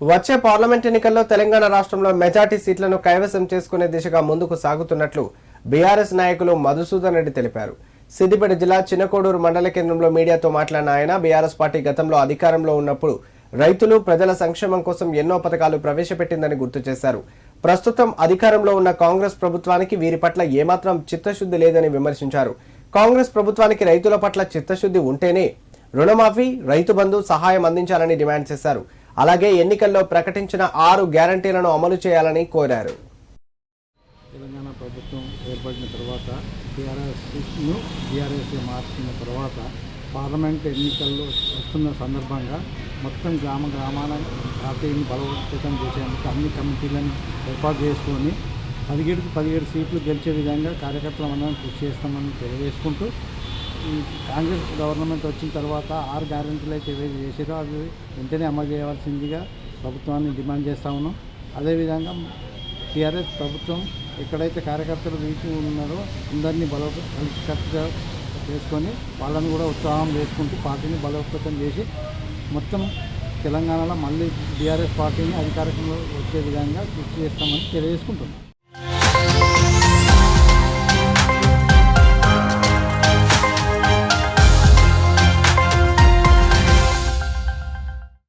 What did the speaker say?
వచ్చే పార్లమెంట్ ఎన్నికల్లో తెలంగాణ రాష్ట్రంలో మెజార్టీ సీట్లను కైవసం చేసుకునే దిశగా ముందుకు సాగుతున్నట్లు బీఆర్ఎస్ నాయకులు మధుసూదన్ రెడ్డి తెలిపారు. సిద్దిపేట జిల్లా చిన్నకోడూరు మండల కేంద్రంలో మీడియాతో మాట్లాడిన ఆయన బీఆర్ఎస్ పార్టీ గతంలో అధికారంలో ఉన్నప్పుడు రైతులు ప్రజల సంక్షేమం కోసం ఎన్నో పథకాలు ప్రవేశపెట్టిందని గుర్తు చేశారు. ప్రస్తుతం అధికారంలో ఉన్న కాంగ్రెస్ ప్రభుత్వానికి వీరి పట్ల ఏమాత్రం చిత్తశుద్ధి లేదని విమర్శించారు. కాంగ్రెస్ ప్రభుత్వానికి రైతుల పట్ల చిత్తశుద్ధి ఉంటేనే రుణమాఫీ రైతు బంధు సహాయం అందించాలని డిమాండ్ చేశారు. అలాగే ఎన్నికల్లో ప్రకటించిన ఆరు గ్యారంటీలను అమలు చేయాలని కోరారు. తెలంగాణ ప్రభుత్వం ఏర్పడిన తర్వాత బీఆర్ఎస్ను టీఆర్ఎస్గా మార్చిన తర్వాత పార్లమెంట్ ఎన్నికల్లో వస్తున్న సందర్భంగా మొత్తం గ్రామ గ్రామాల పార్టీని బలోపేతం చేసేందుకు అన్ని కమిటీలను ఏర్పాటు చేసుకొని పదిహేడుకి పదిహేడు సీట్లు గెలిచే విధంగా కార్యకర్తలు అందరం కృషి చేస్తామని తెలియజేసుకుంటూ ఈ కాంగ్రెస్ గవర్నమెంట్ వచ్చిన తర్వాత ఆరు గ్యారెంటీలు అయితే ఏవైతే చేసారో అవి వెంటనే అమలు చేయవలసిందిగా ప్రభుత్వాన్ని డిమాండ్ చేస్తా ఉన్నాం. అదేవిధంగా టీఆర్ఎస్ ప్రభుత్వం ఎక్కడైతే కార్యకర్తలు వీటి ఉన్నారో అందరినీ బలో కలిసికట్టుగా చేసుకొని వాళ్ళని కూడా ఉత్సాహం చేసుకుంటూ పార్టీని బలోపేతం చేసి మొత్తం తెలంగాణలో మళ్ళీ బీఆర్ఎస్ పార్టీని అధికారంలో వచ్చే విధంగా కృషి చేస్తామని తెలియజేసుకుంటున్నాం.